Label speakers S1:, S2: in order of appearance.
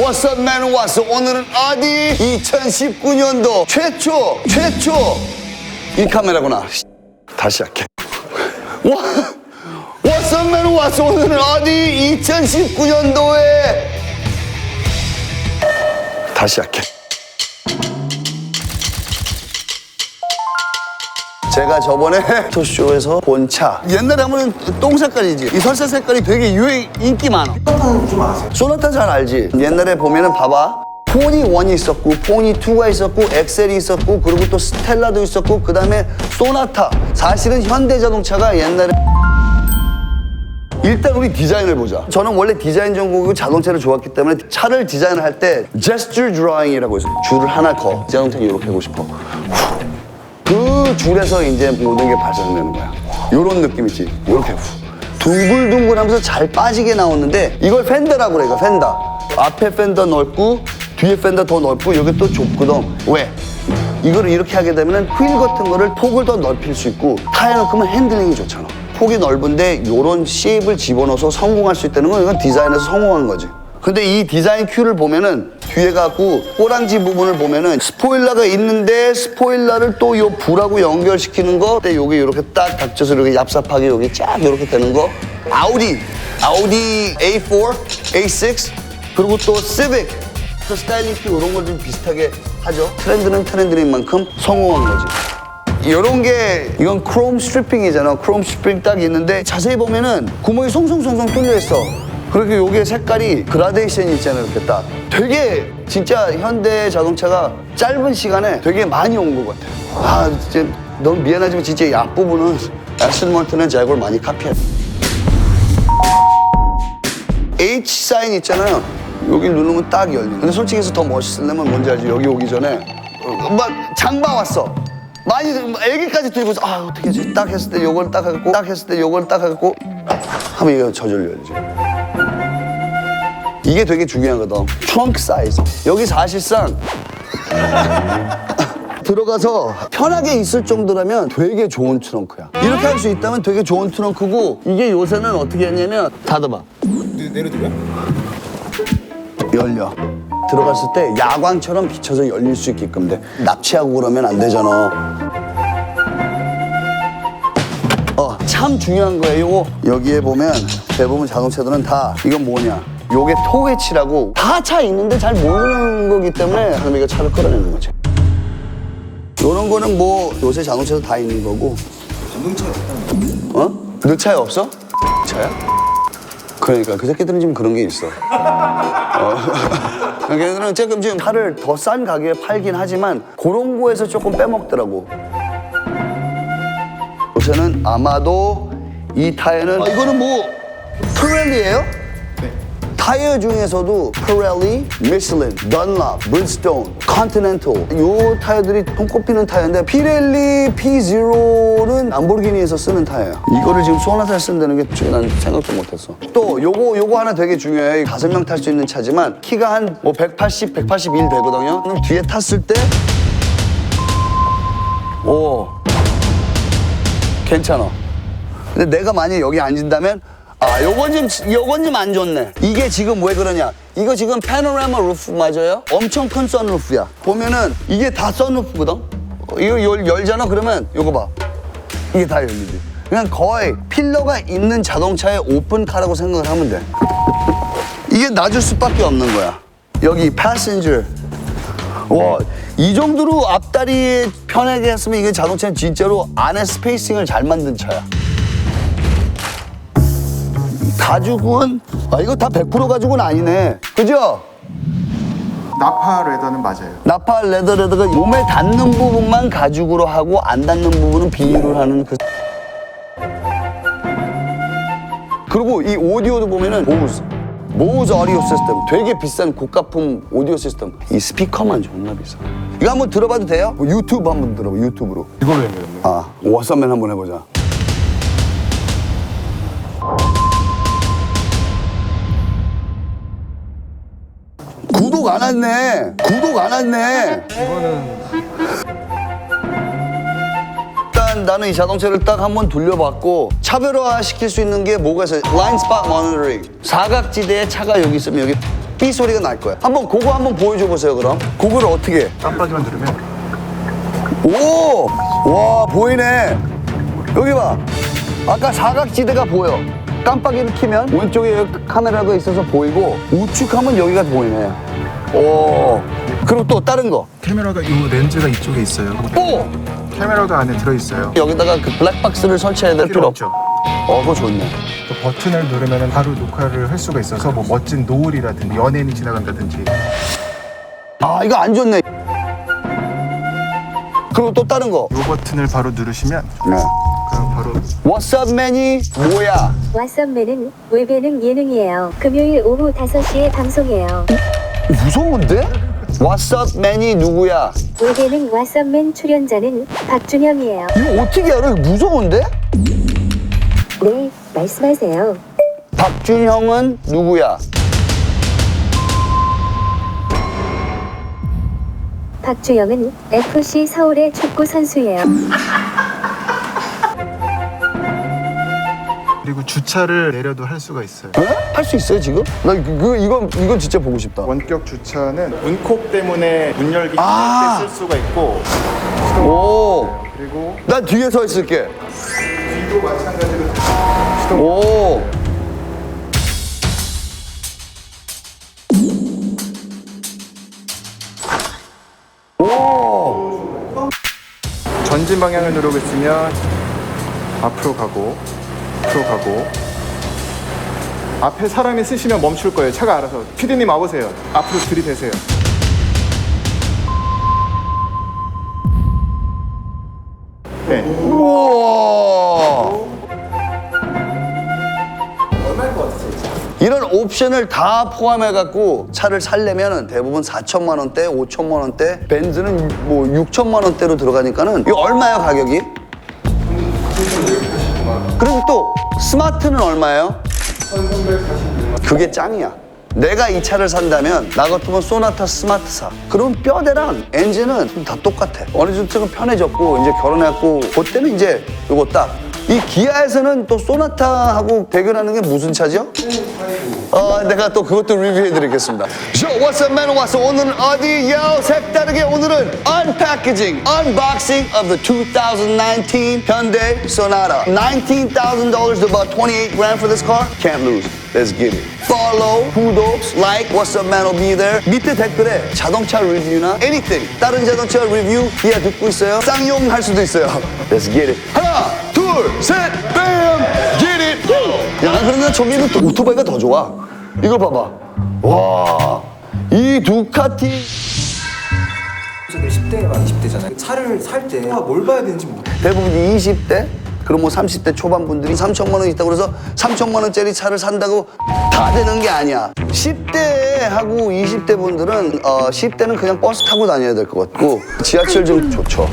S1: What's up? 오늘은 어디? 2019년도 최초, 최초. 이 카메라구나. 다시 시작해. 와? What's up? 오늘은 어디? 2019년도에. 다시 시작 제가 저번에 토쇼에서 본 차. 옛날에 하면 똥 색깔이지. 이 설사 색깔이 되게 유행, 인기 많아.
S2: 좀 아세요?
S1: 소나타 잘 알지? 옛날에 보면은 봐봐. 포니 1이 있었고, 포니 2가 있었고, 엑셀이 있었고, 그리고 또 스텔라도 있었고, 그 다음에 소나타. 사실은 현대자동차가 옛날에 일단 우리 디자인을 보자. 저는 원래 디자인 전공이고 자동차를 좋아했기 때문에 차를 디자인할 때 gesture drawing이라고 해서 줄을 하나 커. 자동차 이렇게 하고 싶어. 후. 그 줄에서 이제 모든 게 발생되는 거야. 요런 느낌이지. 이렇게 후. 둥글둥글 하면서 잘 빠지게 나오는데 이걸 팬더라고 그래. 이거 팬더. 앞에 팬더 넓고 뒤에 팬더 더 넓고 여기 또 좁거든. 왜? 이거를 이렇게 하게 되면 휠 같은 거를 폭을 더 넓힐 수 있고 타이어 넣으면 핸들링이 좋잖아. 폭이 넓은데 요런 쉐입을 집어넣어서 성공할 수 있다는 건 이건 디자인에서 성공한 거지. 근데 이 디자인 큐를 보면은 뒤에 갖고 꼬랑지 부분을 보면은 스포일러가 있는데 스포일러를 또 요 불하고 연결시키는 거. 근데 여기 이렇게 딱 닥쳐서 이렇게 얍삽하게 여기 쫙 이렇게 되는 거. 아우디. 아우디 A4 A6 그리고 또 시빅 또 스타일링 큐 이런 걸 좀 비슷하게 하죠. 트렌드는 트렌드인 만큼 성공한 거지. 이런 게 이건 크롬 스트리핑이잖아. 크롬 스트리핑 딱 있는데 자세히 보면은 구멍이 송송송송 뚫려 있어. 그리고 요게 색깔이 그라데이션이 있잖아 이렇게 딱. 되게 진짜 현대 자동차가 짧은 시간에 되게 많이 온 것 같아. 아 진짜 너무 미안하지만 진짜 이 앞부분은 애스턴 마틴은 제걸 많이 카피했. H 사인 있잖아요. 여기 누르면 딱 열려. 근데 솔직히 해서 더 멋있으려면 뭔지 알지? 여기 오기 전에 어, 막 장봐 왔어. 많이 막 애기까지 들고서 아 어떻게 하지? 딱 했을 때 요걸 딱 하고 딱 했을 때 요걸 딱 하고 하면 이거 저절로 열리죠. 이게 되게 중요하거든. 트렁크 사이즈. 여기 사실상 들어가서 편하게 있을 정도라면 되게 좋은 트렁크야. 이렇게 할 수 있다면 되게 좋은 트렁크고 이게 요새는 어떻게 했냐면 닫아봐.
S2: 네, 내려드려?
S1: 열려. 들어갔을 때 야광처럼 비쳐서 열릴 수 있게끔 돼. 납치하고 그러면 안 되잖아. 어, 참 중요한 거예요. 여기에 보면 대부분 자동차들은 다 이건 뭐냐? 요게 토웨치라고 다 차 있는데 잘 모르는 거기 때문에 할머니가 차를 끌어내는 거지. 요런 거는 뭐 요새 자동차도 다 있는 거고.
S2: 전동차가 있다는 거
S1: 어? 너 차에 없어? 차야? 그러니까 그 새끼들은 지금 그런 게 있어. 어. 걔네들은 조금 지금 차를 더 싼 가격에 팔긴 하지만 그런 거에서 조금 빼먹더라고. 요새는 아마도 이 타이어는 아, 이거는 뭐 프렐리예요?
S2: 네.
S1: 타이어 중에서도 프렐리, 미슐린, 던랍, 브리스톤, 컨티넨탈 요 타이어들이 손꼽히는 타이어인데 피렐리 P0는 람보르기니에서 쓰는 타이어야. 이거를 지금 소나타에 쓴다는 게 난 생각도 못했어. 또 요거 요거 하나 되게 중요해. 다섯 명 탈 수 있는 차지만 키가 한 뭐 180, 181 되거든요. 그럼 뒤에 탔을 때 오, 괜찮아. 근데 내가 만약에 여기 앉은다면 아 요건 좀 요건 좀 안 좋네. 이게 지금 왜 그러냐? 이거 지금 패노라마 루프 맞아요? 엄청 큰 선루프야. 보면은 이게 다 선루프거든? 어, 이거 열, 열잖아? 그러면 요거 봐. 이게 다 열리지. 그냥 거의 필러가 있는 자동차의 오픈카라고 생각을 하면 돼. 이게 낮을 수밖에 없는 거야. 여기 패신저 와, 이 정도로 앞다리 편하게 했으면 이게 자동차는 진짜로 안에 스페이싱을 잘 만든 차야. 가죽은 아 이거 다 100% 가죽은 아니네. 그죠?
S2: 나파 레더는 맞아요
S1: 나파 레더 레더가 몸에 닿는 부분만 가죽으로 하고 안 닿는 부분은 비닐로 하는 그 그리고 이 오디오도 보면은 모우스 모우스 오디오 시스템 되게 비싼 고가품 오디오 시스템 이 스피커만 존나 비싸 이거 한번 들어봐도 돼요? 뭐 유튜브 한번 들어봐 유튜브로
S2: 이걸로 연결했네
S1: 아 워서맨 한번 해보자 구독 안 왔네 구독 안 왔네 일단 나는 이 자동차를 딱 한번 돌려봤고 차별화 시킬 수 있는 게 뭐가 있어요? 라인 스팟 모니터링 사각지대에 차가 여기 있으면 여기 삐 소리가 날 거야. 한번 그거 한번 보여줘 보세요 그럼. 그거를 어떻게? 해?
S2: 깜빡이만 누르면
S1: 오! 와 보이네. 여기 봐. 아까 사각지대가 보여. 깜빡이를 키면 왼쪽에 카메라가 있어서 보이고 우측하면 여기가 보이네. 오. 그리고 또 다른 거.
S2: 카메라가 이 렌즈가 이쪽에 있어요.
S1: 오!
S2: 카메라도 안에 들어 있어요.
S1: 여기다가 그 블랙박스를 설치해야 될 필요
S2: 필요
S1: 없죠.
S2: 없죠.
S1: 어, 그거 좋네.
S2: 또 버튼을 누르면 바로 녹화를 할 수가 있어서 뭐 멋진 노을이라든지 연예인이 지나간다든지
S1: 아, 이거 안 좋네. 그리고 또 다른 거.
S2: 이 버튼을 바로 누르시면
S1: 네.
S2: 그럼 바로
S1: What's up, man이 뭐야?
S3: 왓썸맨은 외배능 예능이에요. 금요일 오후 5시에 방송해요.
S1: 무서운데? What's up, man이 누구야?
S3: 외배능 왓썸맨 출연자는 박준영이에요.
S1: 이거 어떻게 알아? 이거 무서운데?
S3: 네, 말씀하세요.
S1: 박준형은 누구야?
S3: 박주영은 FC 서울의 축구 선수예요.
S2: 그리고 주차를 내려도 할 수가 있어요.
S1: 할 수 있어요 지금? 나 그, 그 이건 이건 진짜 보고 싶다.
S2: 원격 주차는 문콕 때문에 문 열기 힘들
S1: 아.
S2: 때쓸 수가 있고
S1: 오,
S2: 그리고
S1: 난 뒤에 서 있을게.
S2: 뒤도 마찬가지로
S1: 오,
S2: 전진 방향을 누르고 있으면 앞으로 가고 앞으로 가고 앞에 사람이 쓰시면 멈출 거예요. 차가 알아서. 피디님 와보세요. 앞으로 들이대세요. 네.
S1: 우와. 이런 옵션을 다 포함해 갖고 차를 살려면 대부분 4천만 원대, 5천만 원대, 벤츠는 뭐 6천만 원대로 들어가니까는 이거 얼마예요 가격이? 그리고 또 스마트는 얼마예요? 그게 짱이야. 내가 이 차를 산다면 나 같으면 소나타 스마트 사. 그럼 뼈대랑 엔진은 다 똑같아. 어느 정도 편해졌고 이제 결혼했고 그때는 이제 이거 딱. 이 기아에서는 또 소나타하고 대결하는 게 무슨 차죠? 어, 내가 또 그것도 리뷰해드리겠습니다. So, what's up, man? What's up? 오늘은 어디요? 색다르게 오늘은 unpackaging, unboxing of the 2019 Hyundai Sonata. $19,000 to about 28 grand for this car. Can't lose. Let's get it. Follow, 구독, like, what's up, man? will be there. 밑에 댓글에 자동차 리뷰나 anything, 다른 자동차 리뷰 기아 듣고 있어요. 쌍용할 수도 있어요. Let's get it. 하나, 둘, 셋, bam, get it. 야, 그러면 저기는 또 오토바이가 더 좋아. 이거 봐봐. 와, 이 두카티.
S4: 10대가 20대잖아요. 차를 살 때 뭘 봐야 되는지 모르
S1: 대부분 20대, 그럼 뭐 30대 초반 분들이 3천만 원 있다고 그래서 3천만 원짜리 차를 산다고 다 되는 게 아니야. 10대 하고 20대 분들은 어, 10대는 그냥 버스 타고 다녀야 될 것 같고 지하철 좀 좋죠.